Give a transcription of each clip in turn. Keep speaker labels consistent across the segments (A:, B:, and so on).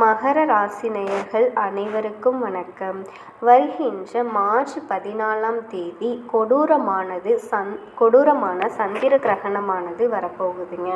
A: மகர ராசி நேயர்கள் அனைவருக்கும் வணக்கம். வருகின்ற மார்ச் பதினாலாம் தேதி கொடூரமானது சந் கொடூரமான சந்திர கிரகணமானது வரப்போகுதுங்க.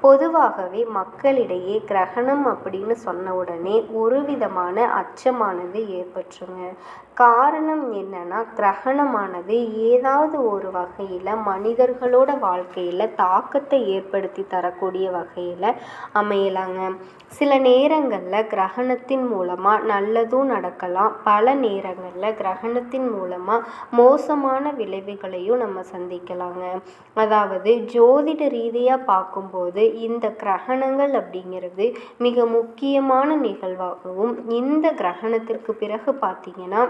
A: பொதுவாகவே மக்களிடையே கிரகணம் அப்படின்னு சொன்ன உடனே ஒரு விதமான அச்சமானது ஏற்பட்டுருங்க. காரணம் என்னன்னா கிரகணமானது ஏதாவது ஒரு வகையில் மனிதர்களோட வாழ்க்கையில் தாக்கத்தை ஏற்படுத்தி தரக்கூடிய வகையில் அமையலாங்க. சில நேரங்களில் கிரகணத்தின் மூலமாக நல்லதும் நடக்கலாம். பல நேரங்களில் கிரகணத்தின் மூலமாக மோசமான விளைவுகளையும் நம்ம சந்திக்கலாங்க. அதாவது ஜோதிட ரீதியாக பார்க்கும்போது இந்த கிரகணங்கள் அப்படிங்கிறது மிக முக்கியமான நிகழ்வாகவும் இந்த கிரகணத்திற்கு பிறகு பார்த்திங்கன்னா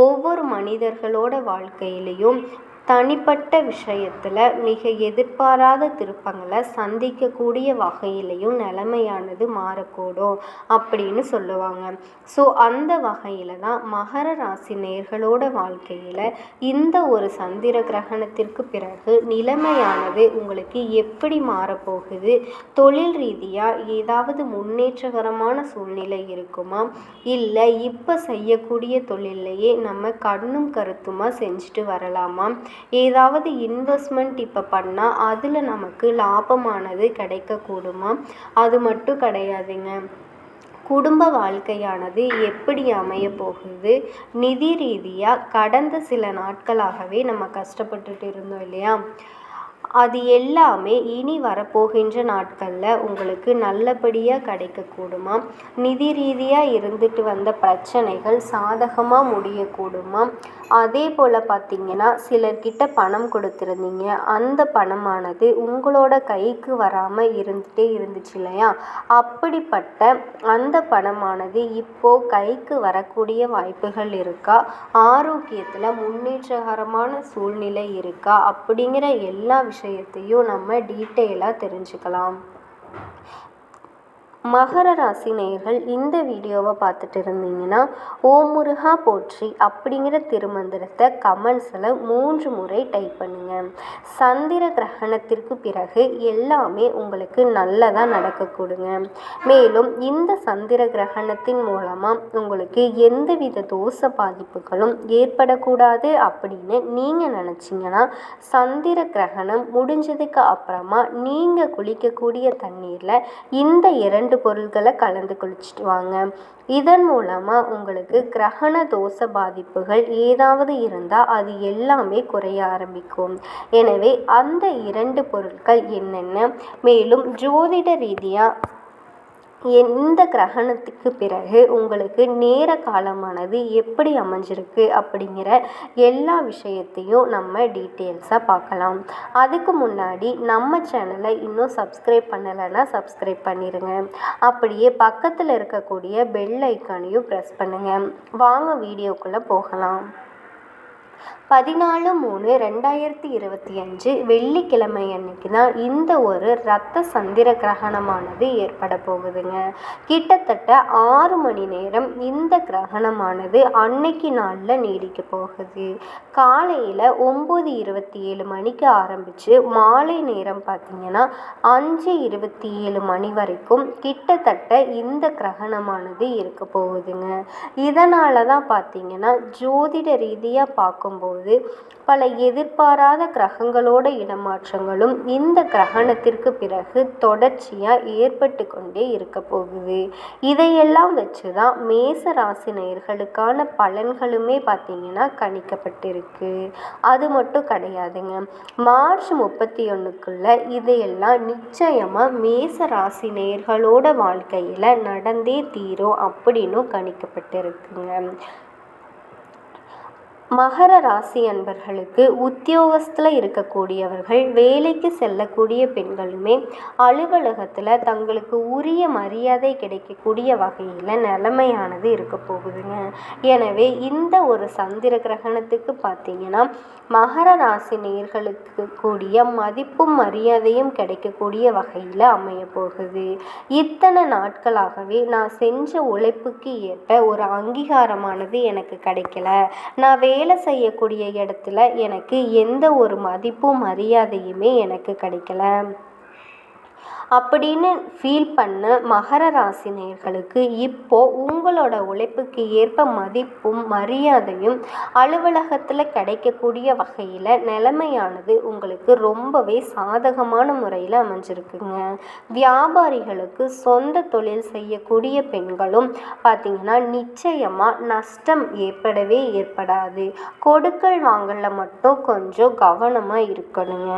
A: ஒவ்வொரு மனிதர்களோட வாழ்க்கையிலையும் தனிப்பட்ட விஷயத்தில் மிக எதிர்பாராத திருப்பங்களை சந்திக்கக்கூடிய வகையிலையும் நிலைமையானது மாறக்கூடும் அப்படின்னு சொல்லுவாங்க. ஸோ அந்த வகையில் தான் மகர ராசி நேர்களோட வாழ்க்கையில் இந்த ஒரு சந்திர கிரகணத்திற்கு பிறகு நிலைமையானது உங்களுக்கு எப்படி மாறப்போகுது? தொழில் ரீதியாக ஏதாவது முன்னேற்றகரமான சூழ்நிலை இருக்குமா? இல்லை இப்போ செய்யக்கூடிய தொழிலையே நம்ம கண்ணும் கருத்துமாக செஞ்சுட்டு வரலாமா? ஏதாவது இன்வெஸ்ட்மெண்ட் இப்போ பண்ணால் அதில் நமக்கு லாபமானது கிடைக்கக்கூடுமா? அது மட்டும் கிடையாதுங்க. குடும்ப வாழ்க்கையானது எப்படி அமைய போகுது? நிதி ரீதியாக கடந்த சில நாட்களாகவே நம்ம கஷ்டப்பட்டுட்டு இருந்தோம் இல்லையா? அது எல்லாமே இனி வரப்போகின்ற நாட்களில் உங்களுக்கு நல்லபடியாக கிடைக்கக்கூடுமா? நிதி ரீதியாக இருந்துட்டு வந்த பிரச்சனைகள் சாதகமாக முடியக்கூடுமா? அதே போல் பார்த்திங்கன்னா சிலர்கிட்ட பணம் கொடுத்துருந்தீங்க. அந்த பணமானது உங்களோட கைக்கு வராமல் இருந்துகிட்டே இருந்துச்சு இல்லையா? அப்படிப்பட்ட அந்த பணமானது இப்போது கைக்கு வரக்கூடிய வாய்ப்புகள் இருக்கா? ஆரோக்கியத்தில் முன்னேற்றகரமான சூழ்நிலை இருக்கா? அப்படிங்கிற எல்லா விஷயத்தையும் நம்ம டீட்டெயிலாக தெரிஞ்சுக்கலாம். மகர ராசி நேயர்கள் இந்த வீடியோவை பார்த்துட்டு இருந்தீங்கன்னா ஓ முருகா போற்றி அப்படிங்கிற திருமந்திரத்தை கமெண்ட்ஸில் மூன்று முறை டைப் பண்ணுங்கள் சந்திர கிரகணத்திற்கு பிறகு எல்லாமே உங்களுக்கு நல்லதாக நடக்கக்கூடுங்க. மேலும் இந்த சந்திர கிரகணத்தின் மூலமாக உங்களுக்கு எந்தவித தோஷ பாதிப்புகளும் ஏற்படக்கூடாது அப்படின்னு நீங்கள் நினச்சிங்கன்னா சந்திர கிரகணம் முடிஞ்சதுக்கு அப்புறமா நீங்கள் குளிக்கக்கூடிய தண்ணீரில் இந்த இரண்டு ரெண்டு பொருள்களை கலந்து குளிச்சுட்டு வாங்க இதன் மூலமாக உங்களுக்கு கிரகண தோஷ பாதிப்புகள் ஏதாவது இருந்தால் அது எல்லாமே குறைய ஆரம்பிக்கும். எனவே அந்த இரண்டு பொருட்கள் என்னென்ன? மேலும் ஜோதிட ரீதியாக எந்த கிரகணத்துக்கு பிறகு உங்களுக்கு நேர காலமானது எப்படி அமைஞ்சிருக்கு அப்படிங்கிற எல்லா விஷயத்தையும் நம்ம டீட்டெயில்ஸாக பார்க்கலாம். அதுக்கு முன்னாடி நம்ம சேனலை இன்னும் சப்ஸ்கிரைப் பண்ணலைன்னா சப்ஸ்கிரைப் பண்ணிடுங்க அப்படியே பக்கத்தில் இருக்கக்கூடிய பெல் ஐக்கானையும் ப்ரெஸ் பண்ணுங்கள் வாங்க வீடியோக்குள்ளே போகலாம். பதினாலு மூணு ரெண்டாயிரத்தி இருபத்தி அஞ்சு வெள்ளிக்கிழமை அன்னைக்கு தான் இந்த ஒரு ரத்த சந்திர கிரகணமானது ஏற்பட போகுதுங்க. கிட்டத்தட்ட ஆறு மணி நேரம் இந்த கிரகணமானது அன்னைக்கு நாளில் நீடிக்க போகுது. காலையில் ஒம்பது இருபத்தி ஏழு மணிக்கு ஆரம்பித்து மாலை நேரம் பார்த்திங்கன்னா அஞ்சு இருபத்தி ஏழு மணி வரைக்கும் கிட்டத்தட்ட இந்த கிரகணமானது இருக்க போகுதுங்க. இதனால தான் பார்த்திங்கன்னா ஜோதிட ரீதியாக பார்க்கும் போது பல எதிர்பாராத கிரகங்களோட இடமாற்றங்களும் இந்த கிரகணத்திற்கு பிறகு தொடர்ச்சியாக ஏற்பட்டு கொண்டே இருக்க போகுது. இதையெல்லாம் வச்சு தான் மேச ராசி நேயர்களுக்கான பலன்களுமே பார்த்திங்கன்னா கணிக்கப்பட்டிருக்கு. அது மட்டும் கிடையாதுங்க. மார்ச் முப்பத்தி ஒன்றுக்குள்ளே இதையெல்லாம் நிச்சயமாக மேச ராசி நேயர்களோட வாழ்க்கையில் நடந்தே தீரும் அப்படின்னும் கணிக்கப்பட்டிருக்குங்க. மகர ராசி அன்பர்களுக்கு உத்தியோகத்தில் இருக்கக்கூடியவர்கள் வேலைக்கு செல்லக்கூடிய பெண்களுமே அலுவலகத்தில் தங்களுக்கு உரிய மரியாதை கிடைக்கக்கூடிய வகையில் நிலைமையானது இருக்க போகுதுங்க. எனவே இந்த ஒரு சந்திர கிரகணத்துக்கு பார்த்தீங்கன்னா மகர ராசி நேர்களுக்கு கூடிய மதிப்பும் மரியாதையும் கிடைக்கக்கூடிய வகையில் அமைய போகுது. இத்தனை நாட்களாகவே நான் செஞ்ச உழைப்புக்கு ஏற்ப ஒரு அங்கீகாரமானது எனக்கு கிடைக்கல. நான் வே வேலை செய்யக்கூடிய இடத்துல எனக்கு எந்த ஒரு மதிப்பும் மரியாதையுமே எனக்கு கிடைக்கல. அப்படின்னு ஃபீல் பண்ண மகர ராசி நேயர்களுக்கு இப்போ உங்களோட உழைப்புக்கு ஏற்ப மதிப்பும் மரியாதையும் அலுவலகத்தில் கிடைக்கக்கூடிய வகையில் நிலைமையானது உங்களுக்கு ரொம்பவே சாதகமான முறையில் அமைஞ்சிருக்குங்க. வியாபாரிகளுக்கு சொந்த தொழில் செய்யக்கூடிய பெண்களும் பார்த்திங்கன்னா நிச்சயமாக நஷ்டம் ஏற்படவே ஏற்படாது. கொடுக்கல் வாங்கலில் மட்டும் கொஞ்சம் கவனமாக இருக்கணுங்க.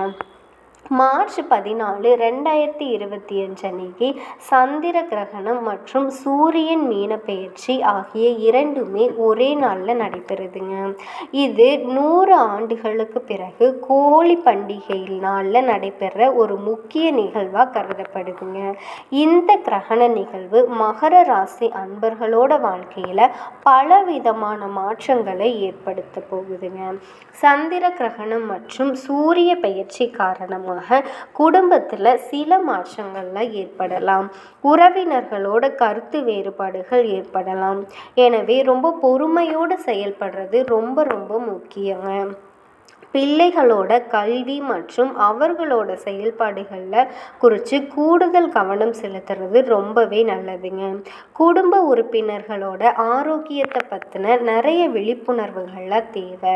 A: மார்ச் பதினாலு ரெண்டாயிரத்தி இருபத்தி அஞ்சு அன்னைக்கு சந்திர கிரகணம் மற்றும் சூரியன் மீன பெயர்ச்சி ஆகிய இரண்டுமே ஒரே நாளில் நடைபெறுதுங்க. இது நூறு ஆண்டுகளுக்கு பிறகு கோழி பண்டிகை நாளில் நடைபெற ஒரு முக்கிய நிகழ்வாக கருதப்படுதுங்க. இந்த கிரகண நிகழ்வு மகர ராசி அன்பர்களோட வாழ்க்கையில் பலவிதமான மாற்றங்களை ஏற்படுத்த போகுதுங்க. சந்திர கிரகணம் மற்றும் சூரிய பெயர்ச்சி காரணமாக குடும்பத்தில் சில மாற்றங்கள்லாம் ஏற்படலாம். உறவினர்களோட கருத்து வேறுபாடுகள் ஏற்படலாம். எனவே ரொம்ப பொறுமையோடு செயல்படுறது ரொம்ப ரொம்ப முக்கியங்க. பிள்ளைகளோட கல்வி மற்றும் அவர்களோட செயல்பாடுகளில் குறித்து கூடுதல் கவனம் செலுத்துறது ரொம்பவே நல்லதுங்க. குடும்ப உறுப்பினர்களோட ஆரோக்கியத்தை பற்றின நிறைய விழிப்புணர்வுகள்லாம் தேவை.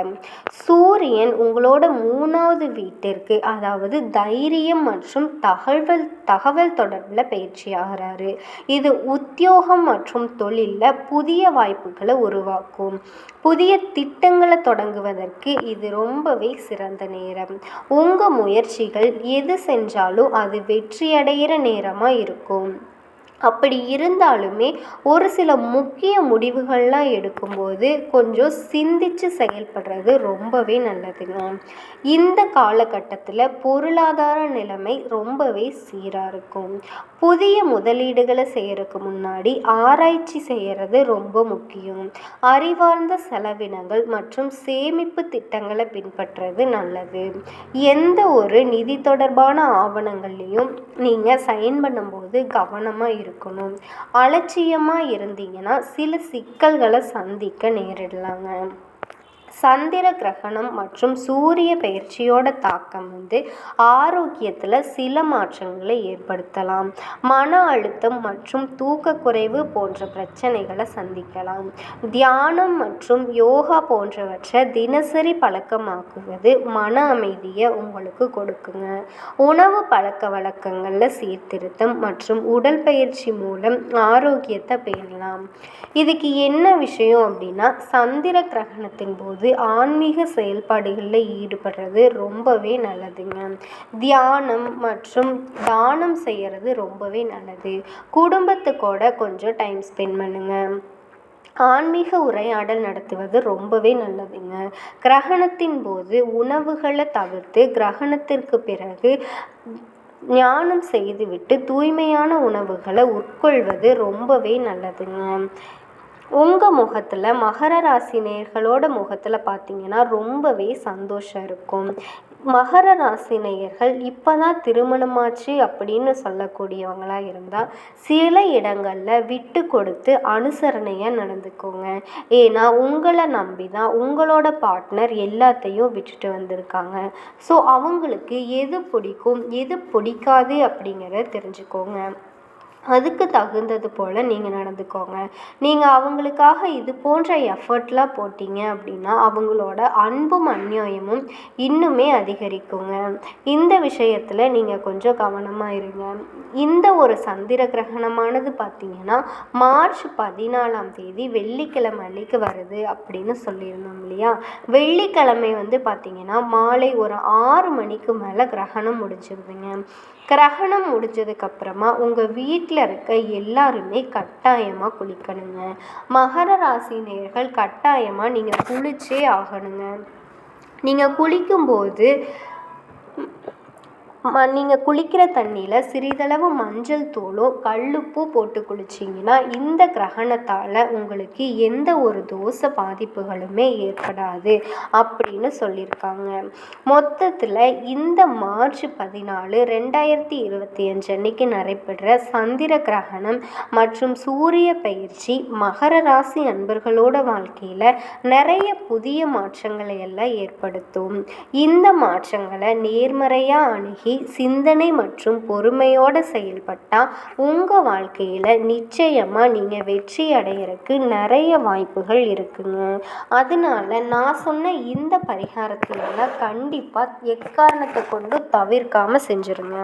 A: சூரியன் உங்களோட மூணாவது வீட்டிற்கு அதாவது தைரியம் மற்றும் தகவல் தகவல் தொடர்பில் பயிற்சி ஆகிறாரு. இது உத்தியோகம் மற்றும் தொழிலில் புதிய வாய்ப்புகளை உருவாக்கும். புதிய திட்டங்களை தொடங்குவதற்கு இது ரொம்பவே சிறந்த நேரம். உங்கள் முயற்சிகள் எது செஞ்சாலும் அது வெற்றியடைகிற நேரமாக இருக்கும். அப்படி இருந்தாலுமே ஒரு சில முக்கிய முடிவுகள்லாம் எடுக்கும்போது கொஞ்சம் சிந்திச்சு செயல்படுறது ரொம்பவே நல்லதுங்க. இந்த காலகட்டத்தில் பொருளாதார நிலைமை ரொம்பவே சீராக இருக்கும். புதிய முதலீடுகளை செய்யறதுக்கு முன்னாடி ஆராய்ச்சி செய்கிறது ரொம்ப முக்கியம். அறிவார்ந்த செலவினங்கள் மற்றும் சேமிப்பு திட்டங்களை பின்பற்றுறது நல்லது. எந்த ஒரு நிதி தொடர்பான ஆவணங்கள்லையும் நீங்கள் சைன் பண்ணும்போது கவனமாக இருக்கணும். அலட்சியமாக இருந்தீங்கன்னா சில சிக்கல்களை சந்திக்க நேரிடலாங்க. சந்திர கிரகணம் மற்றும் சூரிய பெயர்ச்சியோட தாக்கம் வந்து ஆரோக்கியத்தில் சில மாற்றங்களை ஏற்படுத்தலாம். மன அழுத்தம் மற்றும் தூக்கக்குறைவு போன்ற பிரச்சனைகளை சந்திக்கலாம். தியானம் மற்றும் யோகா போன்றவற்றை தினசரி பழக்கமாக்குவது மன அமைதியை உங்களுக்கு கொடுக்குங்க. உணவு பழக்க வழக்கங்களில் சீர்திருத்தம் மற்றும் உடல் பயிற்சி மூலம் ஆரோக்கியத்தை பெறலாம். இதுக்கு என்ன விஷயம் அப்படின்னா சந்திர கிரகணத்தின் போது ஆன்மீக செயல்பாடுகளில் ஈடுபடுறது ரொம்பவே நல்லதுங்க. தியானம் மற்றும் தானம் செய்கிறது ரொம்பவே நல்லது. குடும்பத்துக்கூட கொஞ்சம் டைம் ஸ்பெண்ட் பண்ணுங்கள் ஆன்மீக உரையாடல் நடத்துவது ரொம்பவே நல்லதுங்க. கிரகணத்தின் போது உணவுகளை தவிர்த்து கிரகணத்திற்கு பிறகு தியானம் செய்துவிட்டு தூய்மையான உணவுகளை உட்கொள்வது ரொம்பவே நல்லதுங்க. உங்கள் முகத்தில் மகர ராசி நேர்களோட முகத்தில் பார்த்தீங்கன்னா ரொம்பவே சந்தோஷம் இருக்கும். மகர ராசி நேயர்கள் இப்போ தான் திருமணமாச்சு அப்படின்னு சொல்லக்கூடியவங்களாக இருந்தால் சில இடங்களில் விட்டு கொடுத்து அனுசரணையாக நடந்துக்கோங்க. ஏன்னா உங்களை நம்பி தான் உங்களோட பார்ட்னர் எல்லாத்தையும் விட்டுட்டு வந்திருக்காங்க. ஸோ அவங்களுக்கு எது பிடிக்கும் எது பிடிக்காது அப்படிங்கிறத தெரிஞ்சுக்கோங்க. அதுக்கு தகுந்தது போல் நீங்கள் நடந்துக்கோங்க. நீங்கள் அவங்களுக்காக இது போன்ற எஃபர்ட்லாம் போட்டீங்க அப்படின்னா அவங்களோட அன்பும் அந்நியாயமும் இன்னுமே அதிகரிக்குங்க. இந்த விஷயத்தில் நீங்கள் கொஞ்சம் கவனமாக இருங்க. இந்த ஒரு சந்திர கிரகணமானது பார்த்தீங்கன்னா மார்ச் பதினாலாம் தேதி வெள்ளிக்கிழமை அன்னைக்கு வருது அப்படின்னு சொல்லியிருந்தோம் இல்லையா? வெள்ளிக்கிழமை வந்து பார்த்தீங்கன்னா மாலை ஒரு ஆறு மணிக்கு மேலே கிரகணம் முடிஞ்சிருதுங்க. கிரகணம் முடிஞ்சதுக்கப்புறமா உங்கள் வீட்டில் இருக்க எல்லாருமே கட்டாயமாக குளிக்கணுங்க. மகர ராசி நேயர்கள் கட்டாயமாக நீங்கள் குளிச்சே ஆகணுங்க. நீங்கள் குளிக்கும்போது ம நீங்கள் குளிக்கிற தண்ணியில் சிறிதளவு மஞ்சள் தூளோ கல்லுப்போ போட்டு குளிச்சிங்கன்னா இந்த கிரகணத்தால் உங்களுக்கு எந்த ஒரு தோசை பாதிப்புகளுமே ஏற்படாது அப்படின்னு சொல்லியிருக்காங்க. மொத்தத்தில் இந்த மார்ச் பதினாலு ரெண்டாயிரத்தி இருபத்தி அஞ்சு அன்னைக்கு நடைபெற்ற சந்திர கிரகணம் மற்றும் சூரிய பயிற்சி மகர ராசி அன்பர்களோட வாழ்க்கையில் நிறைய புதிய மாற்றங்களை எல்லாம் ஏற்படுத்தும். இந்த மாற்றங்களை நேர்மறையாக அணுகி சிந்தனை மற்றும் பொறுமையோடு செயல்பட்டால் உங்கள் வாழ்க்கையில் நிச்சயமாக நீங்கள் வெற்றி அடையிறதுக்கு நிறைய வாய்ப்புகள் இருக்குங்க. அதனால நான் சொன்ன இந்த பரிகாரத்தையெல்லாம் கண்டிப்பாக எக்காரணத்தை கொண்டும் தவிர்க்காமல் செஞ்சுருங்க.